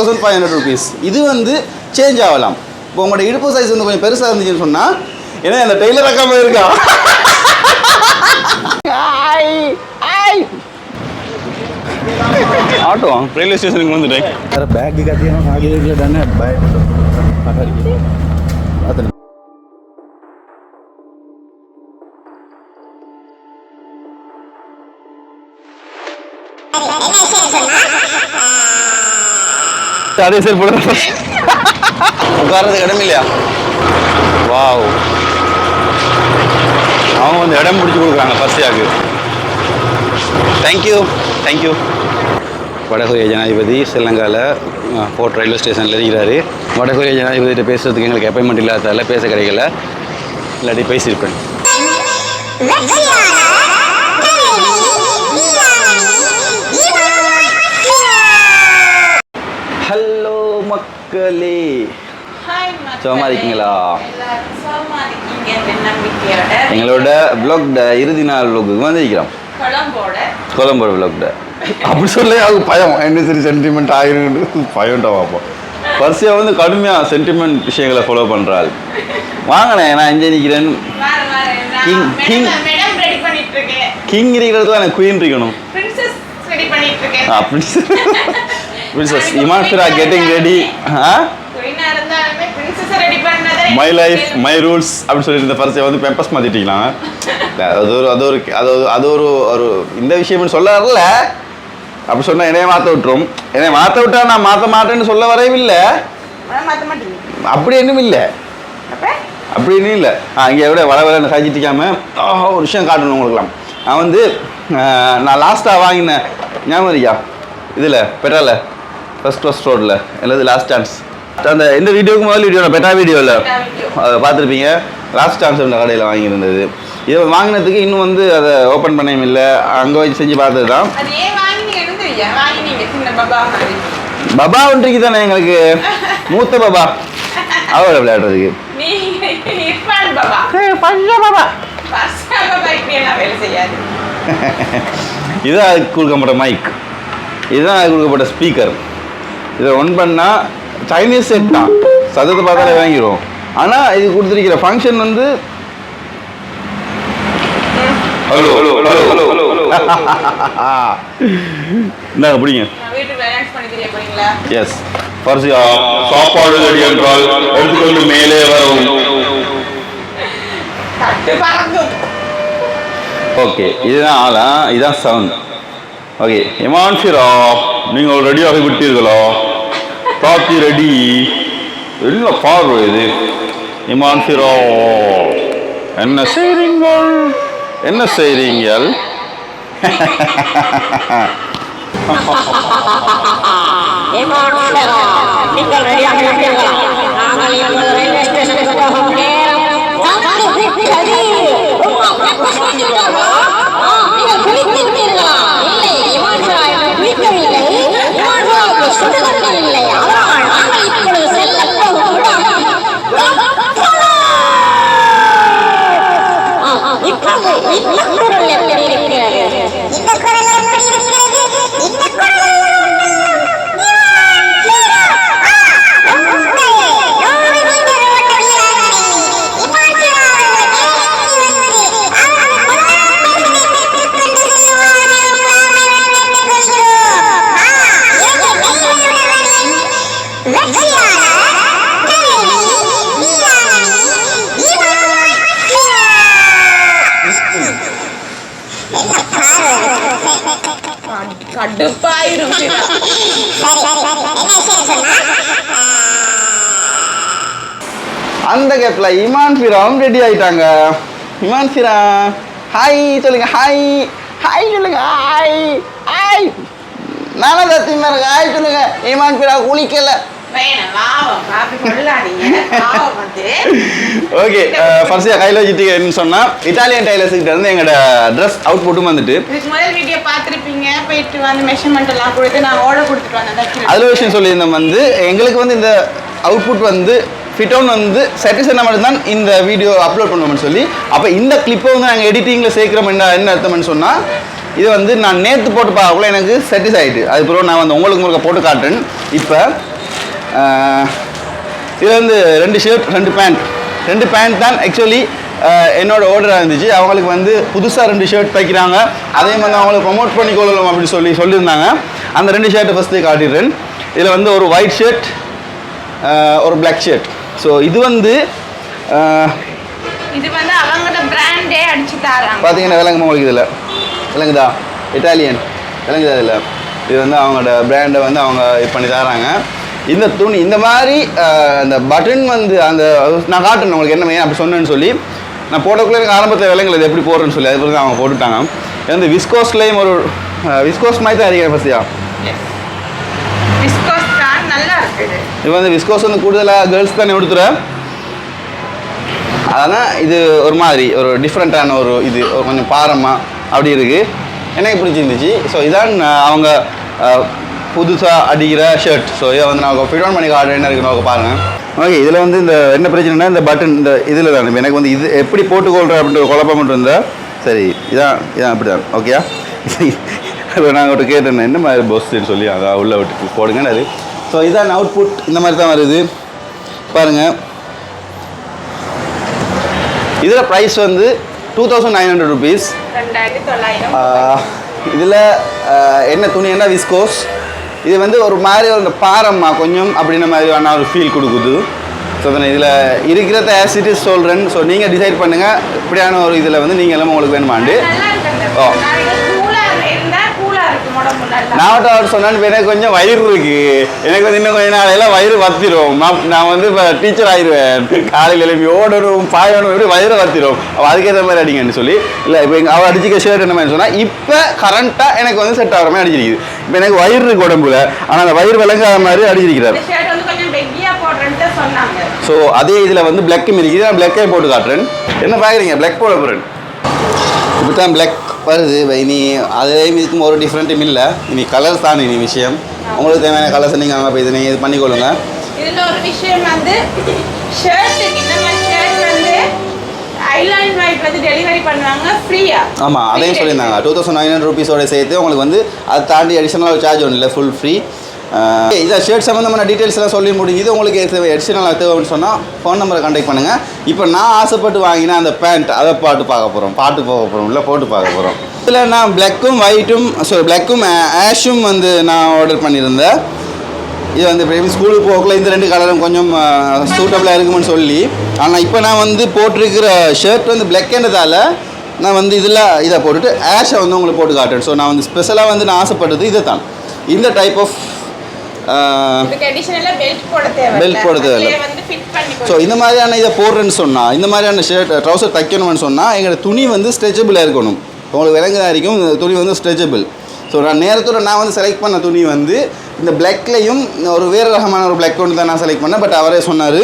Thousand five hundred rupees இது வந்து change ஆகலாம். இப்போ உங்களோட இடுப்பு சைஸ் வந்து கொஞ்சம் பெருசாக இருந்துச்சுன்னு சொன்னால் ஏன்னா அந்த டெய்லர் அக்காம இருக்கா? ஆட்டோ ரயில்வே ஸ்டேஷனுக்கு வந்துட்டேன். வேற பேக் கத்தியான ஆகிய இல்லைடானே பயப்பட்டு சொன்னா ஃபர்ஸ்ட் அதே சைடு போடுற உட்காரதுக்கு இடம் இல்லையா? வாவ். அவங்க வந்து இடம் பிடிச்சி கொடுக்குறாங்க ஃபர்ஸ்டியாக்கு தேங்க்யூ தேங்க்யூ வடகொரிய ஜனாதிபதி ஸ்ரீலங்காவில் போர்ட் ரயில்வே ஸ்டேஷனில் இருக்கிறாரு. வடகொரிய ஜனாதிபதியிட்ட பேசுகிறதுக்கு எங்களுக்கு அப்பாயின்மெண்ட் இல்லாததால் பேச கிடைக்கல. இல்லாட்டி பேசியிருப்பேன். மக்களே. சுகமா இருக்கீங்களா? எங்களோட பிளாக்ட இறுதி நாள் vlog-க்கு வந்திருக்கிறோம். கொலம்போட. விளக்குட அப்படி சொல்ல அவங்க பயம். என்ன சரி சென்டிமெண்ட் ஆகிருக்கு பயம்டா பார்ப்போம் பர்சியா வந்து கடுமையாக சென்டிமெண்ட் விஷயங்களை ஃபாலோ பண்ணுறாள் வாங்கினே நான் இங்கே நிற்கிறேன் பண்ணிட்டு இருக்கேன். கிங் இருக்கிறதுல எனக்கு குயின் இருக்கணும். பிரின்சஸ் ரெடி பண்ணிட்டு இருக்கேன். Princess Iman Fira getting ready my life my rules அப்படின்னு சொல்லிட்டு இந்த பரிசை வந்து பெம்பஸ் மாற்றிட்டீங்களா அது ஒரு அது ஒரு அது அது ஒரு ஒரு இந்த விஷயம்னு சொல்ல வரல அப்படி சொன்னால் என்னைய மாற்ற விட்டுரும். என்னைய மாற்ற விட்டா நான் மாற்ற மாட்டேன்னு சொல்ல வரவே இல்லை அப்படி ஒன்றும் இல்லை. அப்ப? அப்படின்னு இல்லை. அங்கே எவ்வளோ வள வளன்னு சாய்ச்சிட்டிக்காம ஒரு விஷயம் காட்டணும் உங்களுக்குலாம் நான் வந்து நான் லாஸ்ட்டாக வாங்கினேன் ஞாபகம் இருக்கியா இதில் பெட்டால ஃபர்ஸ்ட் ஃபர்ஸ்ட் ரோட்டில் என்னது லாஸ்ட் சான்ஸ் அந்த இந்த வீடியோக்கு முதல் வீடியோ பெட்டா வீடியோவில் video. பார்த்துருப்பீங்க. லாஸ்ட் சான்ஸ் இந்த கடையில் வாங்கியிருந்தது. இதை வாங்கினதுக்கு இன்னும் வந்து அதை ஓப்பன் பண்ணவும் இல்லை. அங்கே வச்சு செஞ்சு பார்த்தது தான் அது பாபா ஒன்றைக்கு தானே எங்களுக்கு. மூத்த பபா. அவளை விளையாடுறதுக்கு. இதுதான் கொடுக்கப்பட்ட மைக் இதுதான் கொடுக்கப்பட்ட ஸ்பீக்கர் இதை ஒன் பண்ணால் சைனீஸ் செட் தான். சத்தத்தை பார்த்தாலே வாங்கிடுவோம் ஆனால் இது கொடுத்துருக்கிற ஃபங்க்ஷன் வந்து ஹலோ ஹலோ ஹலோ ஹலோ இந்தாங்க பிடிங்க. எஸ் பரிசியா சாப்பாடு ரெடி என்றால் எடுத்துக்கொண்டு மேலே பறக்கும். ஓகே இதுதான் ஆளா? இதுதான் சவுண்ட் ஓகே இமான் ஷிரா நீங்கள் ரெடியாகி விட்டீர்களா? Coffee ready. என்ன பார்வை இது. இமான் சிரோ என்ன செய்றீங்கள்? என்ன செய்றீங்கள்? நீங்கள் ரெடியாக இருக்கிறீர்களா நாங்கள் இப்போது ரயில்வே ஸ்டேஷனுக்கு போகும் நேரம் நீங்கள் இல்லை, இமான் குளிக்கவில்லை. இமான் ลูกวิ่งลูก கடுப்பாயிரும் அந்த கேப்ல இமான் ஃபிராவும் ரெடி ஆயிட்டாங்க. இமான் ஃபிரா ஹாய் சொல்லுங்க ஹாய் ஹாய் சொல்லுங்க ஹாய் ஹாய் நானா சத்தியமா ஹாய் சொல்லுங்க. இமான் ஃபிரா குளிக்கல. ஓகே ஃபர்ஸ்ட் கையில் வச்சுட்டீங்கன்னு சொன்னால் இட்டாலியன் இருந்து எங்களோட ட்ரெஸ் அவுட் புட்டும் வந்துட்டு. முதல் வீடியோ பார்த்திருப்பீங்க. போயிட்டு வந்து மெஷர்மெண்ட் எல்லாம் கொடுத்து நான் ஓட கொடுத்துட்டு வந்தேன். தைக்கிறது. அதில் ஒரு விஷயம் சொல்லியிருந்தோம் வந்து எங்களுக்கு வந்து இந்த அவுட்புட் வந்து ஃபிட்டோன் வந்து சாட்டிஸ்ஃபை மட்டும்தான் இந்த வீடியோ அப்லோட் பண்ணுவோம்னு சொல்லி. அப்போ இந்த கிளிப்பை வந்து நாங்கள் எடிட்டிங்கில் சேர்க்குறோம் என்ன என்ன அர்த்தம்னு சொன்னால் இது வந்து நான் நேற்று போட்டு பார்க்கக்குள்ள எனக்கு சாட்டிஸ் ஆகிட்டு அதுக்கப்புறம் நான் வந்து உங்களுக்கு உங்களுக்கு போட்டு காட்டுறேன். இப்போ இது வந்து ரெண்டு ஷர்ட் ரெண்டு பேண்ட் ரெண்டு பேண்ட் தான் ஆக்சுவலி என்னோட ஆர்டராக இருந்துச்சு. அவங்களுக்கு வந்து புதுசாக ரெண்டு ஷர்ட் தைக்கிறாங்க. அதே மாதிரி அவங்களுக்கு ப்ரொமோட் பண்ணி கொள்ளலாம் அப்படின்னு சொல்லி சொல்லியிருந்தாங்க. அந்த ரெண்டு ஷர்ட்டை ஃபஸ்ட்டு காட்டிடுறேன். இதில் வந்து ஒரு ஒயிட் ஷர்ட் ஒரு பிளாக் ஷர்ட் ஸோ இது வந்து இது வந்து அவங்களோட பிராண்டே அடிச்சு தராங்க. பார்த்தீங்கன்னா உங்களுக்கு இதில்? விலங்குதா? இட்டாலியன் விலங்குதா இதில்? இது வந்து அவங்களோட பிராண்டை வந்து அவங்க இது பண்ணி தராங்க. இந்த துணி இந்த மாதிரி அந்த பட்டன் வந்து அந்த நான் காட்டுறேன் உங்களுக்கு என்ன அப்படி சொன்னேன்னு சொல்லி நான் போட்டக்குள்ளே எனக்கு ஆரம்பத்தில் விலங்குல இது எப்படி போடுறேன்னு சொல்லி அது பிறகு அவங்க போட்டுட்டாங்க. இது வந்து விஸ்கோஸ்லேயும் ஒரு விஸ்கோஸ் மாதிரி தான் அடிக்கிறேன் ஃபஸ்ட்டியா தான் இது. வந்து விஸ்கோஸ் வந்து கூடுதலாக கேர்ள்ஸ் தானே கொடுத்துற அதனால் இது ஒரு மாதிரி ஒரு டிஃப்ரெண்ட்டான ஒரு இது ஒரு கொஞ்சம் பாரமாக அப்படி இருக்குது எனக்கு பிடிச்சிருந்துச்சு. ஸோ இதான் அவங்க புதுசாக அடிக்கிற ஷர்ட் ஸோ இதை வந்து நான் ஃபிட் ஆன் பண்ணி கார்டு என்ன இருக்குன்னு அவங்க பாருங்கள் ஓகே இதில் வந்து இந்த என்ன பிரச்சனைனா இந்த பட்டன் இந்த இதில் தான். எனக்கு வந்து இது எப்படி போட்டுக்கொள்கிற அப்படின்ற ஒரு குழப்பம் மட்டும் இருந்தால் சரி இதான் இதான் அப்படி தான் ஓகேயா இப்போ நான் அவர்கிட்ட கேட்டேன். என்ன மாதிரி பொஸ்ன்னு சொல்லி அதான் உள்ள விட்டு போடுங்கன்னு ஸோ இதான் அவுட்புட் இந்த மாதிரி தான் வருது. பாருங்கள் இதில் ப்ரைஸ் வந்து two thousand nine hundred rupees இதில் என்ன துணி என்ன விஸ்கோஸ் இது வந்து ஒரு மாதிரி ஒரு பாரம்மா கொஞ்சம் அப்படின்ன மாதிரியான ஒரு ஃபீல் கொடுக்குது. ஸோ இதில் இருக்கிறத ஆசிட்டி சொல்கிறேன் ஸோ நீங்கள் டிசைட் பண்ணுங்கள் இப்படியான ஒரு இதில் வந்து நீங்கள் எல்லாம் உங்களுக்கு வேணுமாண்டு. ஓ. நாளைக்கு கூலா இருந்தா கூலா இருக்கு உடம்பு நல்லா நான் அவர் சொன்னான்னு எனக்கு கொஞ்சம் வயிறு இருக்கு. எனக்கு வந்து இன்னும் கொஞ்ச நாளையில வயிறு வத்திரும். நான் வந்து இப்போ டீச்சர் ஆயிடுவேன் காலையில் எழுப்பி ஓடணும் பாயணும் எப்படி வயிறு வத்திரும். அதுக்கேற்ற மாதிரி அடிங்கன்னு சொல்லி இல்லை இப்போ எங்கள் அவள் அடிச்சிக்க ஷர்ட் என்ன மாதிரி சொன்னால் இப்போ கரண்ட்டாக எனக்கு வந்து செட் ஆகிற மாதிரி அடிச்சிருக்குது. இப்போ எனக்கு வயிறு இருக்கு உடம்புல. ஆனால் அந்த வயிறு விளங்காத மாதிரி அடிச்சிருக்கிறார். ஸோ அதே இதில் வந்து பிளாக்கும் இருக்குது. நான் பிளாக்கே போட்டு காட்டுறேன். என்ன பார்க்குறீங்க பிளாக் போட போகிறேன் இப்போ தான் பிளாக் வருது இனி அதுலேயும் இதுக்கும் ஒரு டிஃப்ரெண்ட்டும் இல்லை. இனி கலர்ஸ் தான் இனி விஷயம். உங்களுக்கு தேவையான கலர்ஸ் நீங்கள் அங்கே போய் நீங்கள் இது பண்ணிக்கொள்ளுங்க. இதுல ஒரு விஷயம் வந்து ஷர்ட் இந்த மாதிரி ஷர்ட் வந்து ஐலாண்ட் ஒயிட் வந்து டெலிவரி பண்ணுவாங்க ஃப்ரீயா ஆமாம் அதையும் சொல்லியிருந்தாங்க. டூ தௌசண்ட் நைன் ஹண்ட்ரட் ருபீஸோட சேர்த்து உங்களுக்கு வந்து அதை தாண்டி அடிஷனலாக சார்ஜ் ஒன்றும் இல்லை ஃபுல் ஃப்ரீ இதை ஷர்ட் சம்மந்தமான டீட்டெயில்ஸ் எல்லாம் சொல்லி முடிஞ்சுது உங்களுக்கு அடிஷனலாக தேவைன்னு சொன்னால் ஃபோன் நம்பரை கான்டெக்ட் பண்ணுங்கள் இப்போ நான் ஆசைப்பட்டு வாங்கின அந்த பேண்ட் அதை பாட்டு பார்க்க போகிறோம் பாட்டு போக போகிறோம் இல்லை போட்டு பார்க்க போகிறோம் இதில் நான் பிளாக்கும் ஒயிட்டும் சாரி பிளாக்கும் ஆஷும் வந்து நான் ஆர்டர் பண்ணியிருந்தேன். இது வந்து இப்போ ஸ்கூலுக்கு போகல இந்த ரெண்டு கலரும் கொஞ்சம் சூட்டபிளாக இருக்குமென்னு சொல்லி. ஆனால் இப்போ நான் வந்து போட்டிருக்கிற ஷர்ட் வந்து பிளாக்ன்றதால நான் வந்து இதில் இதை போட்டுட்டு ஆஷை வந்து உங்களுக்கு போட்டு காட்டுறேன். ஸோ நான் வந்து ஸ்பெஷலாக வந்து நான் ஆசைப்பட்டது இதை தான் இந்த டைப் ஆஃப் பெல்ட் போட தேவையில்ல. ஸோ இந்த மாதிரியான இதை போடுறேன்னு சொன்னால் இந்த மாதிரியான ஷர்ட் ட்ரௌசர் தைக்கணும்னு சொன்னால் எங்களோட துணி வந்து ஸ்ட்ரெச்சபிளாக இருக்கணும். உங்களுக்கு விலங்குதான் இருக்கும் இந்த துணி வந்து ஸ்ட்ரெச்சபிள் ஸோ நான் நேரத்தோட நான் வந்து செலக்ட் பண்ண துணி வந்து இந்த பிளாக்லேயும் ஒரு வேறு ரகமான ஒரு பிளாக் ஒன்று தான் நான் செலக்ட் பண்ணேன். பட் அவரே சொன்னார்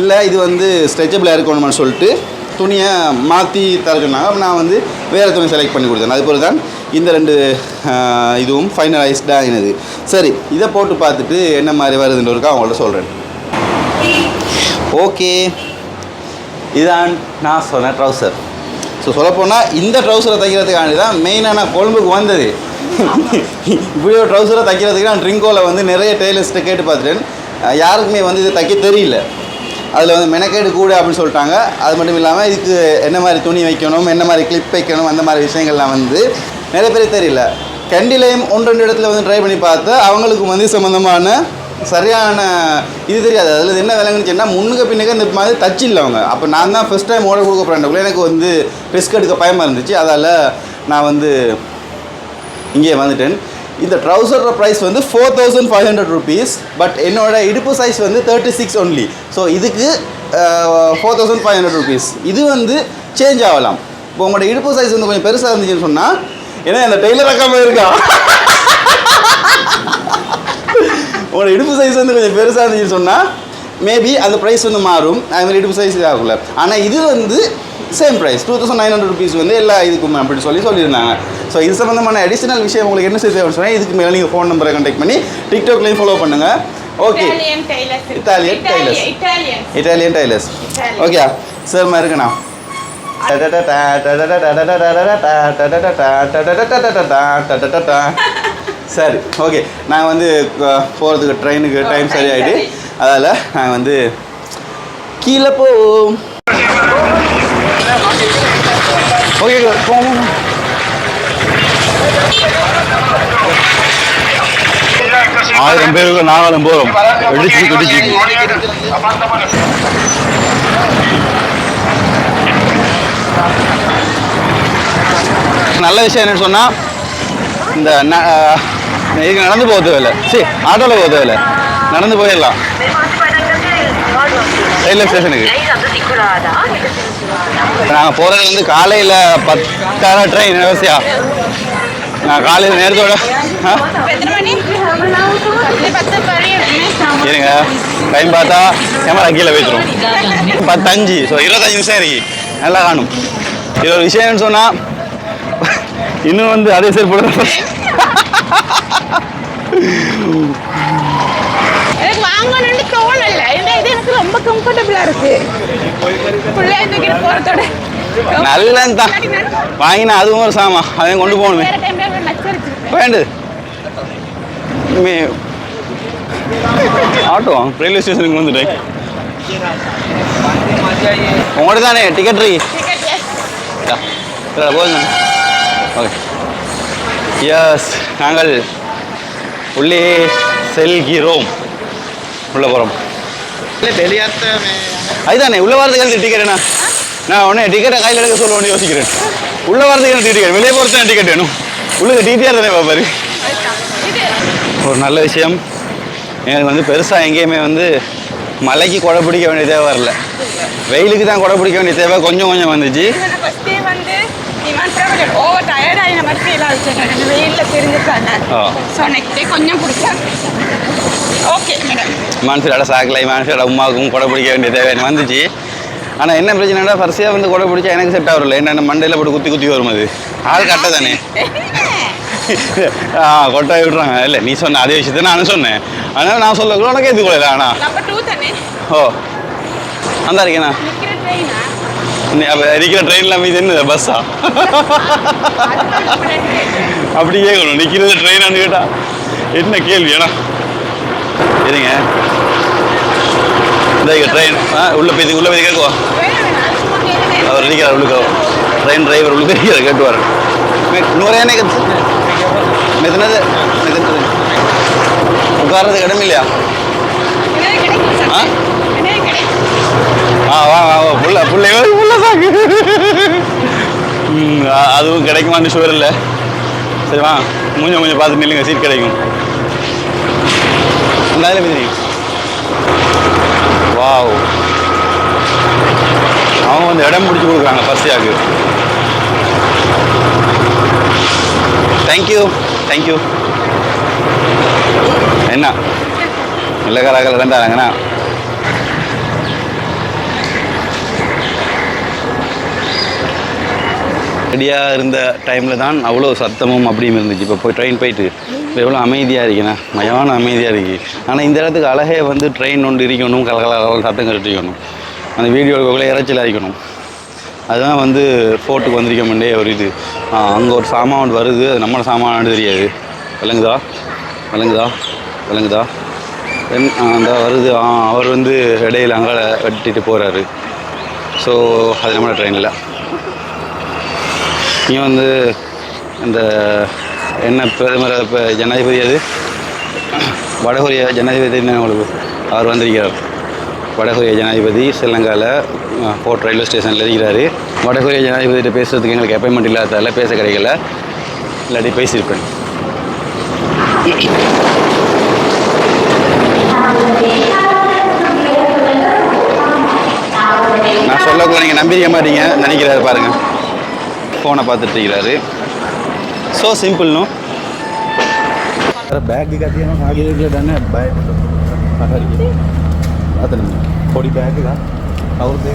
இல்லை இது வந்து ஸ்ட்ரெச்சபிளாக இருக்கணும்னு சொல்லிட்டு துணியை மாற்றி தர சொன்னாங்க. அப்ப நான் வந்து வேறு துணி செலக்ட் பண்ணி கொடுத்தேன். அதுபோல் தான் இந்த ரெண்டு இதுவும் ஃபைனலைஸ்டாக ஆகினது சரி இதை போட்டு பார்த்துட்டு என்ன மாதிரி வருதுன்னு இருக்கா அவங்கள்ட்ட சொல்கிறேன் ஓகே. இதான் நான் சொன்ன ட்ரௌசர் ஸோ சொல்லப்போனால் இந்த ட்ரௌசரை தைக்கிறதுக்காண்டி தான் மெயினாக நான் கொழும்புக்கு வந்தது. இப்படி ஒரு ட்ரௌசரை தைக்கிறதுக்கு நான் ட்ரிங்கோவில் வந்து நிறைய டெய்லர்ஸ்ட்டை கேட்டு பார்த்துட்டேன். யாருக்குமே வந்து இது தைக்க தெரியல. அதில் வந்து மெனக்கேடு கூட அப்படின்னு சொல்லிட்டாங்க. அது மட்டும் இல்லாமல் இதுக்கு என்ன மாதிரி துணி வைக்கணும் என்ன மாதிரி கிளிப் வைக்கணும் அந்த மாதிரி விஷயங்கள்லாம் வந்து நிறைய பேருக்கு தெரியல. கண்டிலையும் ஒன்று ரெண்டு இடத்துல வந்து ட்ரை பண்ணி பார்த்து அவங்களுக்கு வந்து சம்மந்தமான சரியான இது தெரியாது. அதில் என்ன விளங்குச்சுன்னா முன்னுக்கு பின்னுக்கு இந்த மாதிரி தச்சு இல்லை அவங்க. அப்போ நான் தான் ஃபஸ்ட் டைம் ஓட கொடுக்க போகிறேன் எனக்கு வந்து ரிஸ்க் எடுக்க பயமாக இருந்துச்சு. அதால் நான் வந்து இங்கே வந்துட்டேன். இந்த ட்ரௌசரோட ப்ரைஸ் வந்து four thousand five hundred rupees but என்னோட இடுப்பு சைஸ் வந்து தேர்ட்டி சிக்ஸ் ஒன்லி ஸோ இதுக்கு four thousand five hundred rupees இது வந்து சேஞ்ச் ஆகலாம். இப்போ உங்களோட இடுப்பு சைஸ் வந்து கொஞ்சம் பெருசாக இருந்துச்சுன்னு சொன்னால் ஏன்னா அந்த டெய்லர் அக்காம இருக்கா? உங்களோட இடுப்பு சைஸ் வந்து கொஞ்சம் பெருசாக இருந்துச்சுன்னு சொன்னால் மேபி அந்த ப்ரைஸ் வந்து மாறும். அது மாதிரி இடுப்பு சைஸ் ஆகல. ஆனால் இது வந்து same price two thousand nine hundred rupees வந்து எல்லா இதுக்கும் அப்படி சொல்லி சொல்லியிருந்தாங்க. ஸோ இது சம்மந்தமான அடிஷனல் விஷயம் உங்களுக்கு என்ன செய்ய தேவைன்னு சொன்னால் இதுக்கு மேலே நீங்கள் ஃபோன் நம்பரை கான்டாக்ட் பண்ணி டிக்டாக்லேயும் ஃபாலோ பண்ணுங்கள் okay Italian tailors. Italian tailors. Okay sir மாதிரி இருக்கண்ணா சரி ஓகே நாங்கள் வந்து போகிறதுக்கு ட்ரெயினுக்கு டைம் சரியாயிட்டு அதால் நாங்கள் வந்து கீழே போ ஓகே போவோம். ஆயிரம் பேருக்கு நாங்களும் போகிறோம் வெடிச்சு வெடிச்சு நல்ல விஷயம் என்னன்னு சொன்னால் இந்த ந- இதுக்கு நடந்து போக தேவையில்ல. சரி ஆட்டோவில் போக தேவையில்ல. நடந்து போயிடலாம். ரயில்வே ஸ்டேஷனுக்கு நாங்கள் போகிறது வந்து காலையில் பத்தாயிரம் ட்ரெயின் விவசாயா நான் காலையில் நேரத்தோட ஆ? இருங்க. டைம் பார்த்தா கேமரா கீழே வைத்துரும் பத்தஞ்சு ஸோ இருபத்தஞ்சு நிமிஷம் இருக்கு. நல்லா காணும். இது ஒரு விஷயம்னு சொன்னால் இன்னும் வந்து அதே சரி போட எனக்கு வாங்கணும்னு தோணல. ஏன்னா இது எனக்கு ரொம்ப கம்ஃபர்டபுளா இருக்கு. பிள்ளைய தூக்கிட்டு போறதோட நல்லது தான் வாங்கினா அதுவும் ஒரு சாமா அதையும் கொண்டு போகணுமே. வேண்டு. ஆட்டோ. ரயில்வே ஸ்டேஷனுக்கு வந்துட்டேன். உங்கள்கிட்ட தானே? டிக்கெட் போதுங்க ஓகே எஸ் நாங்கள் உள்ளே செல்கிறோம். உள்ளே போகிறோம் அதுதானே உள்ள வரதுக்கு எனக்கு டிக்கெட் என்ன நான் உடனே டிக்கெட்டை கையில் எடுக்க சொல்லுவோன்னு யோசிக்கிறேன். உள்ள வரதுக்கு எனக்கு டிக்கெட் வெளியே போகிறது எனக்கு டிக்கெட் வேணும்? உள்ளுக்கு டிடிஆர் தானே பாப்பாரு? ஒரு நல்ல விஷயம். எனக்கு வந்து பெருசாக எங்கேயுமே வந்து மலைக்கு கொடை பிடிக்க வேண்டிய தேவை வரல. வெயிலுக்கு தான் கொடை பிடிக்க வேண்டிய தேவை. கொஞ்சம் கொஞ்சம் வந்துச்சு. ஓவர் வெயிலில் தெரிஞ்சுக்காங்க. ஸோ நெக்ஸ்ட் டே கொஞ்சம் பிடிச்சா ஓகே மேடம் மனசிலோட சாக்கில் மனசிலோட உமாவுக்கும் கொடை பிடிக்க வேண்டிய தேவை வந்துச்சு. ஆனால் என்ன பிரச்சனைனா ஃபர்ஸ்டியாக வந்து கொடை பிடிச்சா எனக்கு செட் ஆகல என்னென்ன மண்டையில் போட்டு குத்தி குத்தி வரும் அது. ஆள் கட்ட தானே. ஆ கொட்டை விட்றாங்க. இல்லை நீ சொன்ன அதே விஷயத்த நானும் சொன்னேன். அதனால் நான் சொல்ல உனக்கு ஏற்றுக்கொள்ளல ஆனால் ஓ. அந்த இருக்கேண்ணா அப்போ இருக்கிற ட்ரெயினில் மீது என்ன பஸ்ஸா அப்படி கேட்கணும் நிற்கிறது ட்ரெயினான்னு கேட்டா என்ன கேள்வி? ஏன்னா இருங்க. இந்த ட்ரெயின் ஆ உள்ள போய் உள்ள போய் கேட்குவா அவர் இருக்கிறார் உள்ளுக்கு. ட்ரெயின் டிரைவர் உள்ளுக்கு இருக்கிறார் கேட்டுவார். நூறையானே கத்து மெத்தனது மெத்தனது உட்கார்றதுக்கு இடம் இல்லையா? ஆ? ஆ வா வா புள்ள அதுவும் கிடைக்குமான்னு ஷுவர் இல்லை சரி வா மூஞ்ச மூஞ்ச பார்த்து நில்லுங்க சீட் கிடைக்கும். அதில் போய் வாவ். அவங்க வந்து இடம் பிடிச்சி கொடுக்குறாங்க பஸ்ஸியாக்கு தேங்க்யூ தேங்க்யூ என்ன? வெள்ளக்காராக்கள் ரெண்டாங்கண்ணா ரெடியாக இருந்த டைமில் தான் அவ்வளோ சத்தமும் அப்படியும் இருந்துச்சு. இப்போ போய் ட்ரெயின் போயிட்டு இப்போ எவ்வளோ அமைதியாக இருக்குண்ணா மயமான அமைதியாக இருக்கு ஆனால் இந்த இடத்துக்கு அழகே வந்து ட்ரெயின் ஒன்று இருக்கணும் கலகல சத்தம் கட்டிக்கணும் அந்த வீடியோ இறைச்சல் அரைக்கணும் அதுதான் வந்து ஃபோர்ட்டுக்கு வந்திருக்க முன்னே ஒரு இது. அங்கே ஒரு சாமான் ஒன்று வருது. அது நம்மளோட சாமான் தெரியாது. விளங்குதா? விளங்குதா? விளங்குதா? தென் அந்த வருது. ஆ, அவர் வந்து இடையில் அங்கே வெட்டிட்டு போகிறாரு ஸோ அது நம்மளோட ட்ரெயினில் இங்கே வந்து இந்த என்ன பிரதமர் இப்போ ஜனாதிபதி அது. வடகொரிய ஜனாதிபதி உங்களுக்கு அவர் வந்திருக்கிறார். வடகொரிய ஜனாதிபதி ஸ்ரீலங்காவில் போர்ட் ரயில்வே ஸ்டேஷனில் இருக்கிறார். வடகொரிய ஜனாதிபதிகிட்ட பேசுகிறதுக்கு எங்களுக்கு அப்பாயின்மெண்ட் இல்லாததால் பேச கிடைக்கல. இல்லாட்டி பேசியிருப்பேன். நான் சொல்லக்குள்ள நீங்கள் நம்பிக்க மாட்டீங்க. நினைக்கிறாரு பாருங்கள் ஃபோனை பார்த்துட்டு இருக்கிறாரு ஸோ சிம்பிள்னும் ಬ್ಯಾಗ್ ಅದೇನೋ ಹಾಗೆ ಬಾಯ್ ಅದು ಪೊಡಿ ಬ್ಯಾಗ್ ಅವ್ರದ್ದೇ